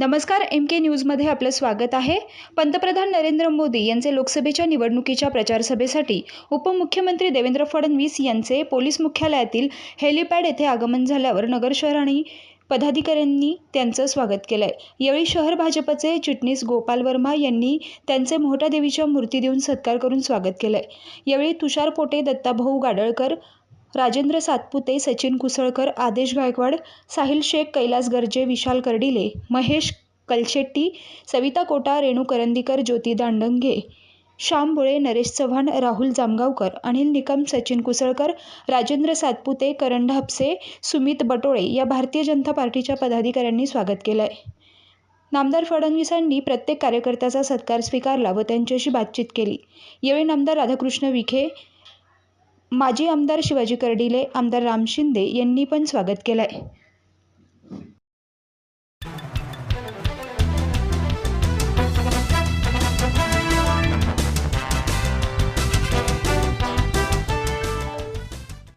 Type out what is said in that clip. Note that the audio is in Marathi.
नमस्कार एम के न्यूजमध्ये आपलं स्वागत आहे. पंतप्रधान नरेंद्र मोदी यांचे लोकसभेच्या निवडणुकीच्या प्रचारसभेसाठी उपमुख्यमंत्री देवेंद्र फडणवीस यांचे पोलीस मुख्यालयातील हेलिपॅड येथे आगमन झाल्यावर नगर शहर आणि पदाधिकाऱ्यांनी त्यांचं स्वागत केलं आहे यावेळी शहर भाजपचे चिटणीस गोपाल वर्मा यांनी त्यांचे मोहटा देवीच्या मूर्ती देऊन सत्कार करून स्वागत केलं आहे यावेळी तुषार पोटे दत्ताभाऊ गाडळकर राजेंद्र सातपुते सचिन कुसळकर आदेश गायकवाड साहिल शेख कैलास गर्जे विशाल कर्डिले महेश कलशेट्टी सविता कोटा रेणू करंदीकर ज्योती दांडंगे श्याम भोळे नरेश चव्हाण राहुल जामगावकर अनिल निकम सचिन कुसळकर राजेंद्र सातपुते करण ढापसे सुमित बटोळे या भारतीय जनता पार्टीच्या पदाधिकाऱ्यांनी स्वागत केलं आहे नामदार फडणवीसांनी प्रत्येक कार्यकर्त्याचा सत्कार स्वीकारला व त्यांच्याशी बातचीत केली. यावेळी नामदार राधाकृष्ण विखे माजी आमदार शिवाजी कर्डिले आमदार राम शिंदे यांनी पण स्वागत केलं आहे